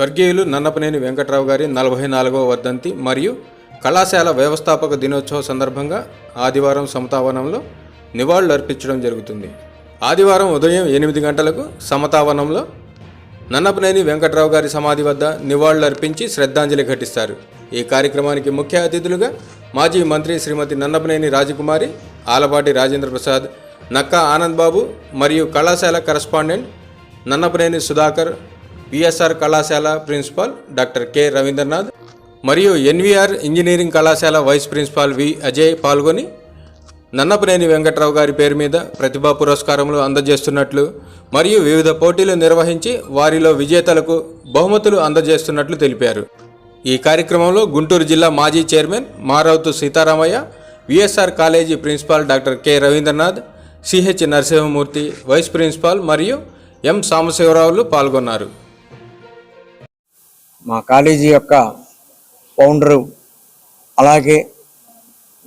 స్వర్గీయులు నన్నపనేని వెంకట్రావు గారి నలభై నాలుగవ వర్ధంతి మరియు కళాశాల వ్యవస్థాపక దినోత్సవ సందర్భంగా ఆదివారం సమతావనంలో నివాళులు అర్పించడం జరుగుతుంది. ఆదివారం ఉదయం ఎనిమిది గంటలకు సమతావనంలో నన్నపనేని వెంకట్రావు గారి సమాధి వద్ద నివాళులు అర్పించి శ్రద్ధాంజలి ఘటిస్తారు. ఈ కార్యక్రమానికి ముఖ్య అతిథులుగా మాజీ మంత్రి శ్రీమతి నన్నపనేని రాజకుమారి ఆలపాటి రాజేంద్ర ప్రసాద్ నక్కా ఆనంద్ బాబు మరియు కళాశాల కరస్పాండెంట్ నన్నపనేని సుధాకర్ పిఎస్ఆర్ కళాశాల ప్రిన్సిపాల్ డాక్టర్ కె రవీంద్రనాథ్ మరియు ఎన్వీఆర్ ఇంజనీరింగ్ కళాశాల వైస్ ప్రిన్సిపాల్ వి అజయ్ పాల్గొని నన్నపనేని వెంకట్రావు గారి పేరు మీద ప్రతిభా పురస్కారములు అందజేస్తున్నట్లు మరియు వివిధ పోటీలు నిర్వహించి వారిలో విజేతలకు బహుమతులు అందజేస్తున్నట్లు తెలిపారు. ఈ కార్యక్రమంలో గుంటూరు జిల్లా మాజీ chairman మారవుతు Seetharamaiah VSR college principal doctor K Ravindranath CH Narasimhamurthy vice principal మరియు ఎం సాంబశివరావులు పాల్గొన్నారు. మా కాలేజీ యొక్క ఫౌండరు అలాగే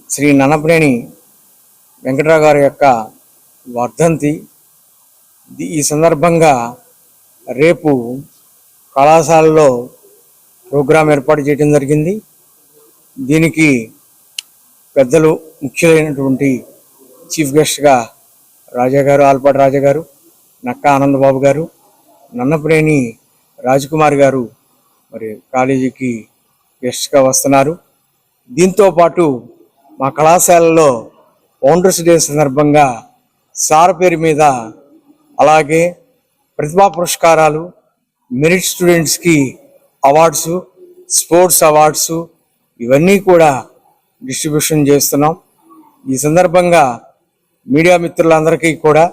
శ్రీ నన్నపనేని వెంకటరావు గారి యొక్క వర్ధంతి. ఈ సందర్భంగా రేపు కళాశాలలో ప్రోగ్రాం ఏర్పాటు చేయడం జరిగింది. దీనికి పెద్దలు ముఖ్యులైనటువంటి చీఫ్ గెస్ట్గా రాజా గారు ఆల్పాటి రాజా గారు నక్కా ఆనందబాబు గారు నన్నపనేని రాజ్కుమార్ గారు మరి కాలేజీకి గెస్ట్గా వస్తున్నారు. దీంతో పాటు మా కళాశాలలో ఫౌండర్స్ డే సందర్భంగా సార్ పేరు మీద అలాగే ప్రతిభా పురస్కారాలు మెరిట్ స్టూడెంట్స్కి అవార్డ్స్ స్పోర్ట్స్ అవార్డ్స్ ఇవన్నీ కూడా డిస్ట్రిబ్యూషన్ చేస్తున్నాం. ఈ సందర్భంగా మీడియా మిత్రులందరికీ కూడా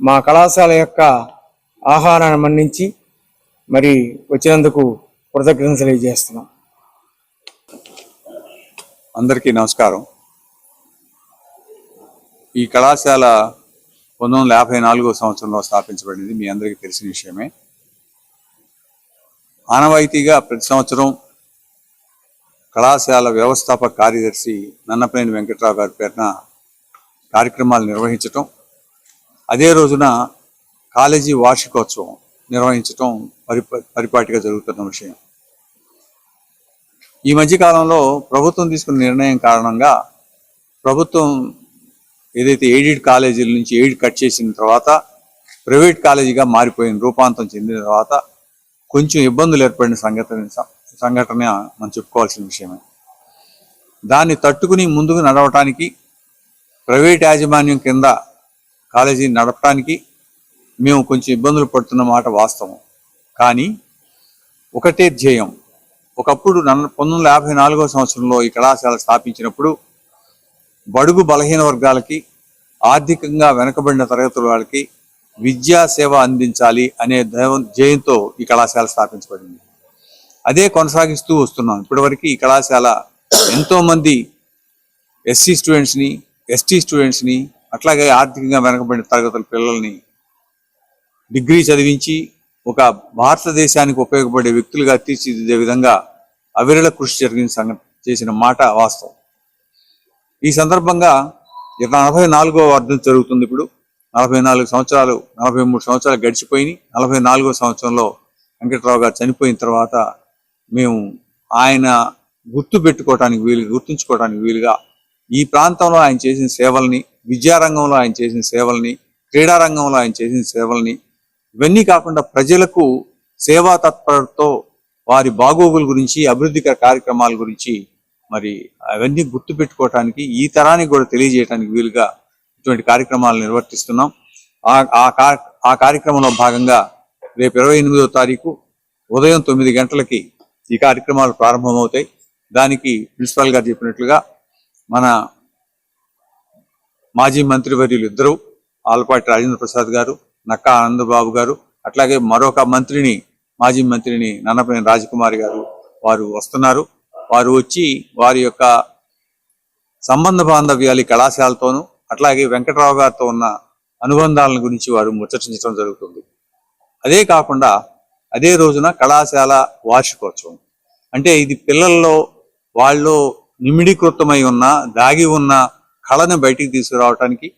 మా కళాశాల యొక్క ఆహారాన్ని మన్నించి మరి వచ్చినందుకు కృతజ్ఞతలు తెలియజేస్తున్నాం. అందరికీ నమస్కారం. ఈ కళాశాల పంతొమ్మిది వందల యాభై నాలుగో సంవత్సరంలో స్థాపించబడింది మీ అందరికీ తెలిసిన విషయమే. ఆనవాయితీగా ప్రతి సంవత్సరం కళాశాల వ్యవస్థాపక కార్యదర్శి నన్నపనేని వెంకట్రావు గారి పేరున కార్యక్రమాలు నిర్వహించటం అదే రోజున కాలేజీ వార్షికోత్సవం నిర్వహించటం పరిప పరిపాటిగా జరుగుతున్న విషయం. ఈ మధ్యకాలంలో ప్రభుత్వం తీసుకున్న నిర్ణయం కారణంగా ప్రభుత్వం ఏదైతే ఎయిడెడ్ కాలేజీల నుంచి ఎయిడ్ కట్ చేసిన తర్వాత ప్రైవేట్ కాలేజీగా మారిపోయిన రూపాంతరం చెందిన తర్వాత కొంచెం ఇబ్బందులు ఏర్పడిన సంఘటన సంఘటన మనం చెప్పుకోవాల్సిన విషయమే. దాన్ని తట్టుకుని ముందుకు నడవటానికి ప్రైవేట్ యాజమాన్యం కింద కాలేజీ నడపడానికి మేము కొంచెం ఇబ్బందులు పడుతున్న మాట వాస్తవం. కానీ ఒకటే ధ్యేయం ఒకప్పుడు నన్ను పంతొమ్మిది వందల యాభై నాలుగో సంవత్సరంలో ఈ కళాశాల స్థాపించినప్పుడు బడుగు బలహీన వర్గాలకి ఆర్థికంగా వెనుకబడిన తరగతుల వాళ్ళకి విద్యా సేవ అందించాలి అనే దైవం జయంతో ఈ కళాశాల స్థాపించబడింది. అదే కొనసాగిస్తూ వస్తున్నాం. ఇప్పటివరకు ఈ కళాశాల ఎంతోమంది ఎస్సీ స్టూడెంట్స్ని ఎస్టీ స్టూడెంట్స్ని అట్లాగే ఆర్థికంగా వెనకబడిన తరగతుల పిల్లల్ని డిగ్రీ చదివించి ఒక భారతదేశానికి ఉపయోగపడే వ్యక్తులుగా తీర్చిదిద్దే విధంగా అవిరళ కృషి జరిగిన సంగతి చేసిన మాట వాస్తవం. ఈ సందర్భంగా నలభై నాలుగో వర్ధం జరుగుతుంది ఇప్పుడు. నలభై నాలుగు సంవత్సరాలు నలభై మూడు సంవత్సరాలు గడిచిపోయినాయి. నలభై నాలుగో సంవత్సరంలో వెంకట్రావు గారు చనిపోయిన తర్వాత మేము ఆయన గుర్తు పెట్టుకోవటానికి వీలు గుర్తుంచుకోవడానికి వీలుగా ఈ ప్రాంతంలో ఆయన చేసిన సేవల్ని విద్యారంగంలో ఆయన చేసిన సేవల్ని క్రీడా రంగంలో ఆయన చేసిన సేవల్ని ఇవన్నీ కాకుండా ప్రజలకు సేవా తత్పరతో వారి బాగోగుల గురించి అభివృద్ధి కార్యక్రమాల గురించి మరి అవన్నీ గుర్తు పెట్టుకోవటానికి ఈ తరానికి కూడా తెలియజేయడానికి వీలుగా ఇటువంటి కార్యక్రమాలు నిర్వర్తిస్తున్నాం. ఆ ఆ ఆ కార్యక్రమంలో భాగంగా రేపు ఇరవై ఎనిమిదో తారీఖు ఉదయం తొమ్మిది గంటలకి ఈ కార్యక్రమాలు ప్రారంభమవుతాయి. దానికి ప్రిన్సిపాల్ గారు చెప్పినట్లుగా మన మాజీ మంత్రివర్యులు ఇద్దరు ఆలపాటి రాజేంద్ర ప్రసాద్ గారు నక్కా ఆనందబాబు గారు అట్లాగే మరొక మంత్రిని మాజీ మంత్రిని నన్నపనేని రాజకుమారి గారు వారు వస్తున్నారు. వారు వచ్చి వారి యొక్క సంబంధ బాంధవ్యాలు కళాశాలతోనూ అట్లాగే వెంకటరావు గారితో ఉన్న అనుబంధాలను గురించి వారు ముచ్చటించడం జరుగుతుంది. అదే కాకుండా అదే రోజున కళాశాల వార్షికోత్సవం. అంటే ఇది పిల్లల్లో వాళ్ళు నిమిడీకృతమై ఉన్న దాగి ఉన్న కళను బయటికి తీసుకురావటానికి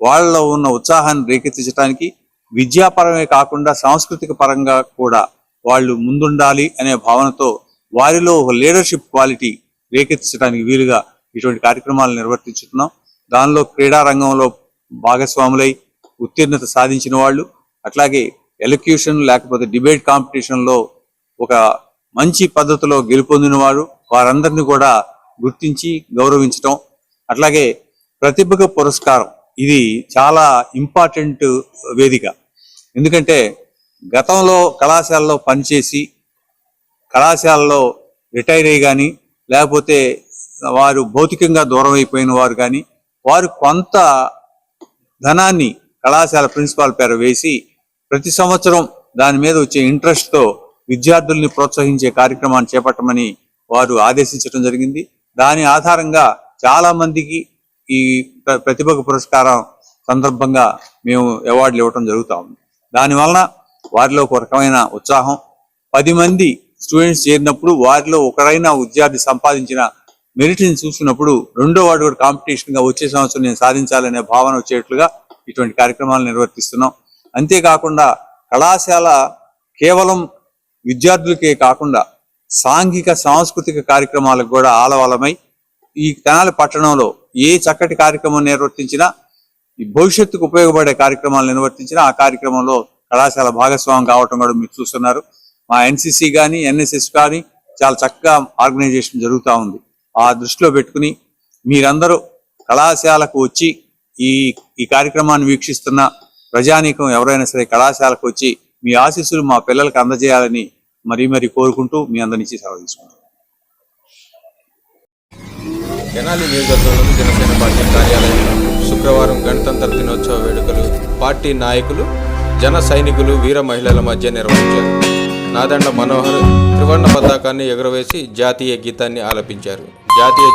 వాళ్ళలో ఉన్న ఉత్సాహాన్ని రేకెత్తించడానికి విద్యాపరమే కాకుండా సాంస్కృతిక పరంగా కూడా వాళ్ళు ముందుండాలి అనే భావనతో వారిలో ఒక లీడర్షిప్ క్వాలిటీ రేకెత్తించడానికి వీలుగా ఇటువంటి కార్యక్రమాలు నిర్వర్తించుతున్నాం. దానిలో క్రీడా రంగంలో భాగస్వాములై ఉత్తీర్ణత సాధించిన వాళ్ళు అట్లాగే ఎలక్యూషన్ లేకపోతే డిబేట్ కాంపిటీషన్లో ఒక మంచి పద్ధతిలో గెలుపొందిన వారు వారందరినీ కూడా గుర్తించి గౌరవించటం అట్లాగే ప్రతిభకు పురస్కారం ఇది చాలా ఇంపార్టెంట్ వేదిక. ఎందుకంటే గతంలో కళాశాలలో పనిచేసి కళాశాలలో రిటైర్ అయ్యి కానీ లేకపోతే వారు భౌతికంగా దూరం అయిపోయిన వారు కానీ వారు కొంత ధనాన్ని కళాశాల ప్రిన్సిపాల్ పేరు వేసి ప్రతి సంవత్సరం దాని మీద వచ్చే ఇంట్రెస్ట్తో విద్యార్థుల్ని ప్రోత్సహించే కార్యక్రమాన్ని చేపట్టమని వారు ఆదేశించడం జరిగింది. దాని ఆధారంగా చాలామందికి ఈ ప్రతిభకు పురస్కారం సందర్భంగా మేము అవార్డులు ఇవ్వటం జరుగుతూ ఉంది. దానివలన వారిలో ఒక రకమైన ఉత్సాహం. పది మంది స్టూడెంట్స్ చేరినప్పుడు వారిలో ఒకరైనా విద్యార్థి సంపాదించిన మెరిట్ని చూసినప్పుడు రెండో వాడు కూడా కాంపిటీషన్గా వచ్చే సంవత్సరం నేను సాధించాలనే భావన వచ్చేట్లుగా ఇటువంటి కార్యక్రమాలు నిర్వర్తిస్తున్నాం. అంతేకాకుండా కళాశాల కేవలం విద్యార్థులకే కాకుండా సాంఘిక సాంస్కృతిక కార్యక్రమాలకు కూడా ఆలవలమై ఈ తెనాలి పట్టణంలో ఏ చక్కటి కార్యక్రమం నిర్వర్తించినా ఈ భవిష్యత్తుకు ఉపయోగపడే కార్యక్రమాలు నిర్వర్తించినా ఆ కార్యక్రమంలో కళాశాల భాగస్వామ్యం కావటం కూడా మీరు చూస్తున్నారు. మా ఎన్సిసి కానీ ఎన్ఎస్ఎస్ కానీ చాలా చక్కగా ఆర్గనైజేషన్ జరుగుతూ ఉంది. ఆ దృష్టిలో పెట్టుకుని మీరందరూ కళాశాలకు వచ్చి ఈ ఈ కార్యక్రమాన్ని వీక్షిస్తున్న ప్రజానీకం ఎవరైనా సరే కళాశాలకు వచ్చి మీ ఆశీస్సులు మా పిల్లలకు అందజేయాలని మరీ మరీ కోరుకుంటూ మీ అందరి నుంచి సెలవు తీసుకుంటాం తెనాలి నియోజకవర్గంలోని జనసేన పార్టీ కార్యాలయంలో శుక్రవారం గణతంత్ర దినోత్సవ వేడుకలు పార్టీ నాయకులు జన సైనికులు వీర మహిళల మధ్య నిర్వహించారు. నాదండ మనోహర్ త్రివర్ణ పతాకాన్ని ఎగురవేసి జాతీయ గీతాన్ని ఆలపించారు. జాతీయ